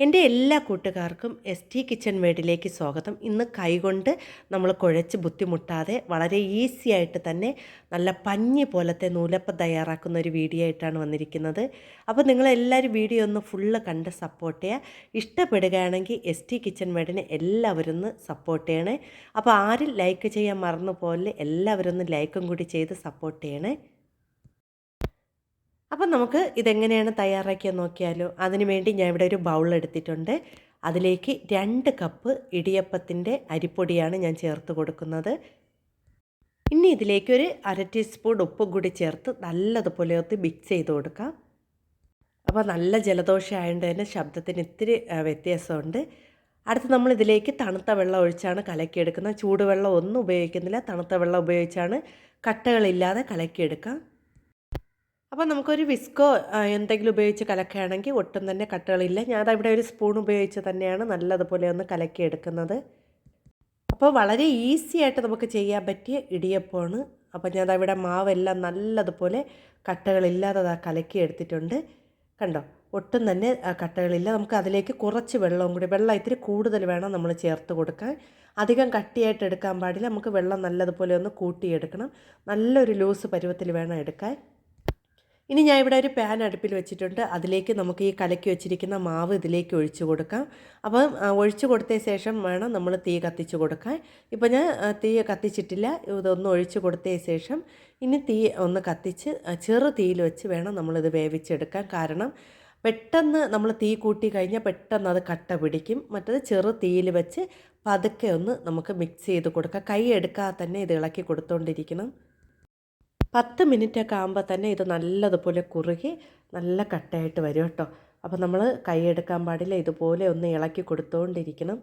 എന്റെ എല്ലാ കൂട്ടുകാർക്കും എസ് ടി കിച്ചൺ വേഡിലേക്ക് സ്വാഗതം. ഇന്ന് കൈകൊണ്ട് നമ്മൾ കുഴച്ച് ബുദ്ധിമുട്ടാതെ വളരെ ഈസി ആയിട്ട് തന്നെ നല്ല പഞ്ഞി പോലത്തെ നൂലപ്പം തയ്യാറാക്കുന്ന ഒരു വീഡിയോ ആയിട്ടാണ് വന്നിരിക്കുന്നത്. അപ്പോൾ നിങ്ങളെല്ലാവരും വീഡിയോ ഒന്ന് ഫുള്ള് കണ്ട് സപ്പോർട്ട് ചെയ്യുക. ഇഷ്ടപ്പെടുകയാണെങ്കിൽ എസ് ടി കിച്ചൺ വേഡിനെ എല്ലാവരും ഒന്ന് സപ്പോർട്ട് ചെയ്യണേ. അപ്പോൾ ആരും ലൈക്ക് ചെയ്യാൻ മറന്നു പോലെ എല്ലാവരും ഒന്ന് ലൈക്കും കൂടി ചെയ്ത് സപ്പോർട്ട് ചെയ്യണേ. അപ്പം നമുക്ക് ഇതെങ്ങനെയാണ് തയ്യാറാക്കിയത് നോക്കിയാലോ? അതിനുവേണ്ടി ഞാൻ ഇവിടെ ഒരു ബൗൾ എടുത്തിട്ടുണ്ട്. അതിലേക്ക് രണ്ട് കപ്പ് ഇടിയപ്പത്തിന്റെ അരിപ്പൊടിയാണ് ഞാൻ ചേർത്ത് കൊടുക്കുന്നത്. ഇനി ഇതിലേക്ക് ഒരു അര ടീസ്പൂൺ ഉപ്പും കൂടി ചേർത്ത് നല്ലതുപോലെ ഒന്ന് മിക്സ് ചെയ്ത് കൊടുക്കാം. അപ്പോൾ നല്ല ജലദോഷം ആയതുകൊണ്ട് തന്നെ ശബ്ദത്തിന് ഇത്തിരി വ്യത്യാസമുണ്ട്. അടുത്ത് നമ്മൾ ഇതിലേക്ക് തണുത്ത വെള്ളം ഒഴിച്ചാണ് കലക്കിയെടുക്കുന്നത്. ചൂടുവെള്ളം ഒന്നും ഉപയോഗിക്കുന്നില്ല. തണുത്ത വെള്ളം ഉപയോഗിച്ചാണ് കട്ടകളില്ലാതെ കലക്കിയെടുക്കാം. അപ്പോൾ നമുക്കൊരു വിസ്കോ എന്തെങ്കിലും ഉപയോഗിച്ച് കലക്കുകയാണെങ്കിൽ ഒട്ടും തന്നെ കട്ടകളില്ല. ഞാൻ ഇവിടെ ഒരു സ്പൂൺ ഉപയോഗിച്ച് തന്നെയാണ് നല്ലതുപോലെ ഒന്ന് കലക്കിയെടുക്കുന്നത്. അപ്പോൾ വളരെ ഈസി ആയിട്ട് നമുക്ക് ചെയ്യാൻ പറ്റിയ ഇടിയപ്പമാണ്. അപ്പോൾ ഞാൻ ഇവിടെ മാവെല്ലാം നല്ലതുപോലെ കട്ടകളില്ലാതെ കലക്കി എടുത്തിട്ടുണ്ട് കണ്ടോ? ഒട്ടും തന്നെ കട്ടകളില്ല. നമുക്ക് അതിലേക്ക് കുറച്ച് വെള്ളവും കൂടി വെള്ളം ഇത്തിരി കൂടുതൽ വേണം നമ്മൾ ചേർത്ത് കൊടുക്കാൻ. അധികം കട്ടിയായിട്ട് എടുക്കാൻ പാടില്ല. നമുക്ക് വെള്ളം നല്ലതുപോലെ ഒന്ന് കൂട്ടിയെടുക്കണം. നല്ലൊരു ലൂസ് പരുവത്തിൽ വേണം എടുക്കാൻ. ഇനി ഞാൻ ഇവിടെ ഒരു പാൻ അടുപ്പിൽ വെച്ചിട്ടുണ്ട്. അതിലേക്ക് നമുക്ക് ഈ കലക്കി വെച്ചിരിക്കുന്ന മാവ് ഇതിലേക്ക് ഒഴിച്ചു കൊടുക്കാം. അപ്പം ഒഴിച്ചു കൊടുത്ത ശേഷം വേണം നമ്മൾ തീ കത്തിച്ചു കൊടുക്കാൻ. ഇപ്പം ഞാൻ തീ കത്തിച്ചിട്ടില്ല. ഇതൊന്ന് ഒഴിച്ചു കൊടുത്ത ശേഷം ഇനി തീ ഒന്ന് കത്തിച്ച് ചെറു തീയിൽ വെച്ച് വേണം നമ്മളിത് വേവിച്ചെടുക്കാൻ. കാരണം പെട്ടെന്ന് നമ്മൾ തീ കൂട്ടി കഴിഞ്ഞാൽ പെട്ടെന്ന് അത് കട്ട പിടിക്കും. മറ്റത് ചെറു തീയിൽ വെച്ച് പതുക്കെ ഒന്ന് നമുക്ക് മിക്സ് ചെയ്ത് കൊടുക്കാം. കൈ എടുക്കാതെ തന്നെ ഇത് ഇളക്കി കൊടുത്തുകൊണ്ടിരിക്കണം പത്ത് മിനിറ്റൊക്കെ ആകുമ്പോൾ തന്നെ ഇത് നല്ലതുപോലെ കുറുകി നല്ല കട്ടയായിട്ട് വരും കേട്ടോ. അപ്പോൾ നമ്മൾ കൈയെടുക്കാൻ പാടില്ല ഇതുപോലെ ഒന്ന് ഇളക്കി കൊടുത്തുകൊണ്ടിരിക്കണം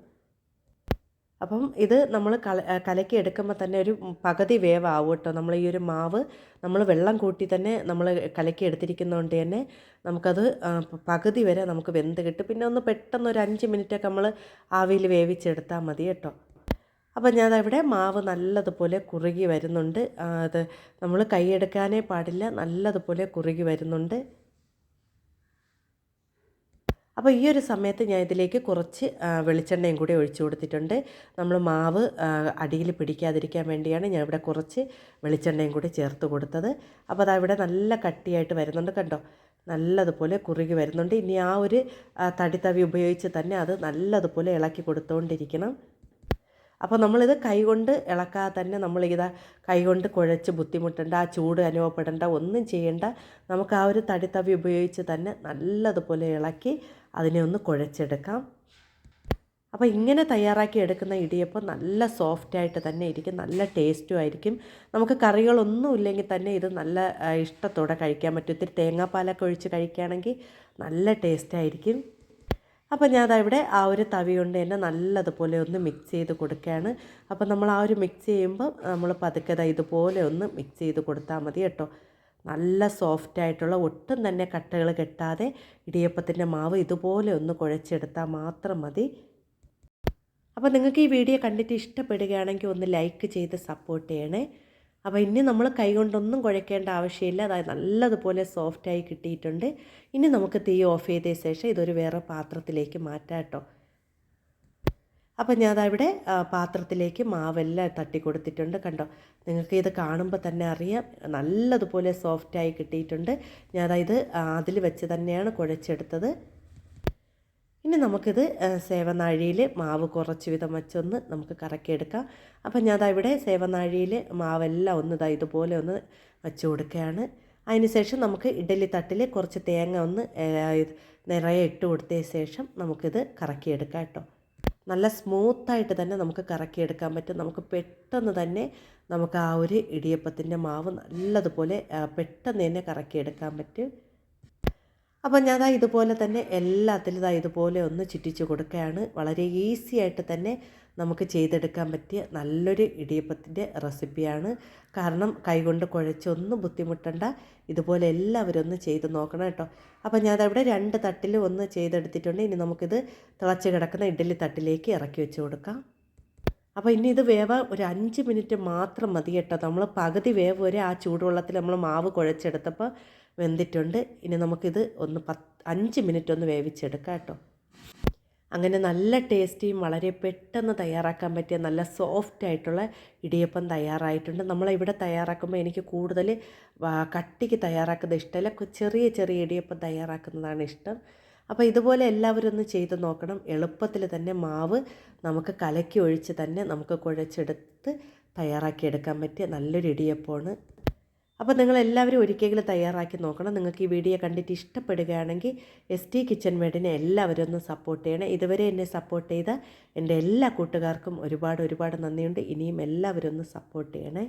അപ്പം ഇത് നമ്മൾ കല കലക്കി എടുക്കുമ്പോൾ തന്നെ ഒരു പകുതി വേവാവും കേട്ടോ. നമ്മൾ ഈ ഒരു മാവ് നമ്മൾ വെള്ളം കൂട്ടി തന്നെ നമ്മൾ കലക്കി എടുത്തിരിക്കുന്നതുകൊണ്ട് തന്നെ നമുക്കത് പകുതി വരെ നമുക്ക് വെന്ത് കിട്ടും. പിന്നെ ഒന്ന് പെട്ടെന്ന് ഒരു അഞ്ച് മിനിറ്റൊക്കെ നമ്മൾ ആവിയിൽ വേവിച്ചെടുത്താൽ മതി കേട്ടോ. അപ്പോൾ ഞാനവിടെ മാവ് നല്ലതുപോലെ കുറുകി വരുന്നുണ്ട്. അത് നമ്മൾ കൈയെടുക്കാനേ പാടില്ല. നല്ലതുപോലെ കുറുകി വരുന്നുണ്ട്. അപ്പോൾ ഈ ഒരു സമയത്ത് ഞാൻ ഇതിലേക്ക് കുറച്ച് വെളിച്ചെണ്ണയും കൂടി ഒഴിച്ചു കൊടുത്തിട്ടുണ്ട്. നമ്മൾ മാവ് അടിയിൽ പിടിക്കാതിരിക്കാൻ വേണ്ടിയാണ് ഞാൻ ഇവിടെ കുറച്ച് വെളിച്ചെണ്ണയും കൂടി ചേർത്ത് കൊടുത്തത്. അപ്പോൾ അതവിടെ നല്ല കട്ടിയായിട്ട് വരുന്നുണ്ട് കണ്ടോ? നല്ലതുപോലെ കുറുകി വരുന്നുണ്ട്. ഇനി ആ ഒരു തടിത്തവി ഉപയോഗിച്ച് തന്നെ അത് നല്ലതുപോലെ ഇളക്കി കൊടുത്തുകൊണ്ടിരിക്കണം അപ്പോൾ നമ്മളിത് കൈകൊണ്ട് ഇളക്കാതെ തന്നെ നമ്മളിത് കൈകൊണ്ട് കുഴച്ച് ബുദ്ധിമുട്ടേണ്ട ആ ചൂട് അനുഭവപ്പെടേണ്ട ഒന്നും ചെയ്യേണ്ട. നമുക്ക് ആ ഒരു തടിത്തവി ഉപയോഗിച്ച് തന്നെ നല്ലതുപോലെ ഇളക്കി അതിനെ ഒന്ന് കുഴച്ചെടുക്കാം. അപ്പോൾ ഇങ്ങനെ തയ്യാറാക്കി എടുക്കുന്ന ഇടിയപ്പം നല്ല സോഫ്റ്റായിട്ട് തന്നെ ഇരിക്കും നല്ല ടേസ്റ്റും ആയിരിക്കും. നമുക്ക് കറികളൊന്നും ഇല്ലെങ്കിൽ തന്നെ ഇത് നല്ല ഇഷ്ടത്തോടെ കഴിക്കാൻ പറ്റും. ഇത്തിരി തേങ്ങാപ്പാലൊക്കെ ഒഴിച്ച് കഴിക്കുകയാണെങ്കിൽ നല്ല ടേസ്റ്റായിരിക്കും അപ്പോൾ ഞാൻ ഇവിടെ ആ ഒരു തവി കൊണ്ട് തന്നെ നല്ലതുപോലെ ഒന്ന് മിക്സ് ചെയ്ത് കൊടുക്കുകയാണ്. അപ്പോൾ നമ്മൾ ആ ഒരു മിക്സ് ചെയ്യുമ്പോൾ നമ്മൾ പതുക്കെ ഇതുപോലെ ഒന്ന് മിക്സ് ചെയ്ത് കൊടുത്താൽ മതി കേട്ടോ. നല്ല സോഫ്റ്റ് ആയിട്ടുള്ള ഒട്ടും തന്നെ കട്ടകൾ കെട്ടാതെ ഇടിയപ്പത്തിന്റെ മാവ് ഇതുപോലെ ഒന്ന് കുഴച്ചെടുത്താൽ മാത്രം മതി. അപ്പോൾ നിങ്ങൾക്ക് ഈ വീഡിയോ കണ്ടിട്ട് ഇഷ്ടപ്പെടുകയാണെങ്കിൽ ഒന്ന് ലൈക്ക് ചെയ്ത് സപ്പോർട്ട് ചെയ്യണേ. അപ്പോൾ ഇനി നമ്മൾ കൈകൊണ്ടൊന്നും കുഴക്കേണ്ട ആവശ്യമില്ല. അതായത് നല്ലതുപോലെ സോഫ്റ്റായി കിട്ടിയിട്ടുണ്ട്. ഇനി നമുക്ക് തീ ഓഫ് ചെയ്ത ശേഷം ഇതൊരു വേറെ പാത്രത്തിലേക്ക് മാറ്റാം കേട്ടോ. അപ്പം ഞാൻ അതവിടെ പാത്രത്തിലേക്ക് മാവെല്ലാം തട്ടി കൊടുത്തിട്ടുണ്ട് കണ്ടോ? നിങ്ങൾക്ക് ഇത് കാണുമ്പോൾ തന്നെ അറിയാം. നല്ലതുപോലെ സോഫ്റ്റായി കിട്ടിയിട്ടുണ്ട്. ഞാൻ അതായത് അതിൽ വെച്ച് തന്നെയാണ് കുഴച്ചെടുത്തത്. ഇനി നമുക്കിത് സേവനാഴിയിൽ മാവ് കുറച്ച് വിധം വെച്ചൊന്ന് നമുക്ക് കറക്കിയെടുക്കാം. അപ്പം ഞാൻ ഇവിടെ സേവനാഴിയിൽ മാവെല്ലാം ഒന്ന് ഇതാ ഇതുപോലെ ഒന്ന് വെച്ച് കൊടുക്കുകയാണ്. അതിനുശേഷം നമുക്ക് ഇഡലി തട്ടിൽ കുറച്ച് തേങ്ങ ഒന്ന് നിറയെ ഇട്ട് കൊടുത്തതിന് ശേഷം നമുക്കിത് കറക്കിയെടുക്കാം കേട്ടോ. നല്ല സ്മൂത്തായിട്ട് തന്നെ നമുക്ക് കറക്കിയെടുക്കാൻ പറ്റും. നമുക്ക് പെട്ടെന്ന് തന്നെ നമുക്ക് ആ ഒരു ഇടിയപ്പത്തിന്റെ മാവ് നല്ലതുപോലെ പെട്ടെന്ന് തന്നെ കറക്കിയെടുക്കാൻ പറ്റും. അപ്പോൾ ഞാൻ ഇതുപോലെ തന്നെ എല്ലാത്തിലും ഇതാ ഇതുപോലെ ഒന്ന് ചുറ്റിച്ച് കൊടുക്കുകയാണ്. വളരെ ഈസി ആയിട്ട് തന്നെ നമുക്ക് ചെയ്തെടുക്കാൻ പറ്റിയ നല്ലൊരു ഇടിയപ്പത്തിന്റെ റെസിപ്പിയാണ്. കാരണം കൈകൊണ്ട് കുഴച്ചൊന്നും ബുദ്ധിമുട്ടണ്ട. ഇതുപോലെ എല്ലാവരും ഒന്ന് ചെയ്ത് നോക്കണം കേട്ടോ. അപ്പോൾ ഞാൻ അവിടെ രണ്ട് തട്ടിൽ ഒന്ന് ചെയ്തെടുത്തിട്ടുണ്ട്. ഇനി നമുക്കിത് തിളച്ച് കിടക്കുന്ന ഇഡ്ഡലി തട്ടിലേക്ക് ഇറക്കി വെച്ച് കൊടുക്കാം. അപ്പോൾ ഇനി ഇത് വേവ ഒരു അഞ്ച് മിനിറ്റ് മാത്രം മതി കേട്ടോ. നമ്മൾ പകുതി വേവ് വരെ ആ ചൂടുവെള്ളത്തിൽ നമ്മൾ മാവ് കുഴച്ചെടുത്തപ്പോൾ വെന്തിട്ടുണ്ട്. ഇനി നമുക്കിത് ഒന്ന് പത്ത് അഞ്ച് മിനിറ്റ് ഒന്ന് വേവിച്ചെടുക്കാം കേട്ടോ. അങ്ങനെ നല്ല ടേസ്റ്റിയും വളരെ പെട്ടെന്ന് തയ്യാറാക്കാൻ പറ്റിയ നല്ല സോഫ്റ്റ് ആയിട്ടുള്ള ഇടിയപ്പം തയ്യാറായിട്ടുണ്ട്. നമ്മളിവിടെ തയ്യാറാക്കുമ്പോൾ എനിക്ക് കൂടുതൽ കട്ടിക്ക് തയ്യാറാക്കുന്നത് ഇഷ്ടമല്ല. ചെറിയ ചെറിയ ഇടിയപ്പം തയ്യാറാക്കുന്നതാണ് ഇഷ്ടം. അപ്പോൾ ഇതുപോലെ എല്ലാവരും ഒന്ന് ചെയ്ത് നോക്കണം. എളുപ്പത്തിൽ തന്നെ മാവ് നമുക്ക് കലക്കി ഒഴിച്ച് തന്നെ നമുക്ക് കുഴച്ചെടുത്ത് തയ്യാറാക്കിയെടുക്കാൻ പറ്റിയ നല്ലൊരു ഇടിയപ്പമാണ്. അപ്പോൾ നിങ്ങൾ എല്ലാവരും ഒരിക്കലെങ്കിലും തയ്യാറാക്കി നോക്കണം. നിങ്ങൾക്ക് ഈ വീഡിയോ കണ്ടിട്ട് ഇഷ്ടപ്പെടുകയാണെങ്കിൽ എസ് ടി കിച്ചൺ മേഡിനെ എല്ലാവരും ഒന്ന് സപ്പോർട്ട് ചെയ്യണം. ഇതുവരെ എന്നെ സപ്പോർട്ട് ചെയ്ത എന്റെ എല്ലാ കൂട്ടുകാർക്കും ഒരുപാട് ഒരുപാട് നന്ദിയുണ്ട്. ഇനിയും എല്ലാവരും ഒന്ന് സപ്പോർട്ട് ചെയ്യണേ.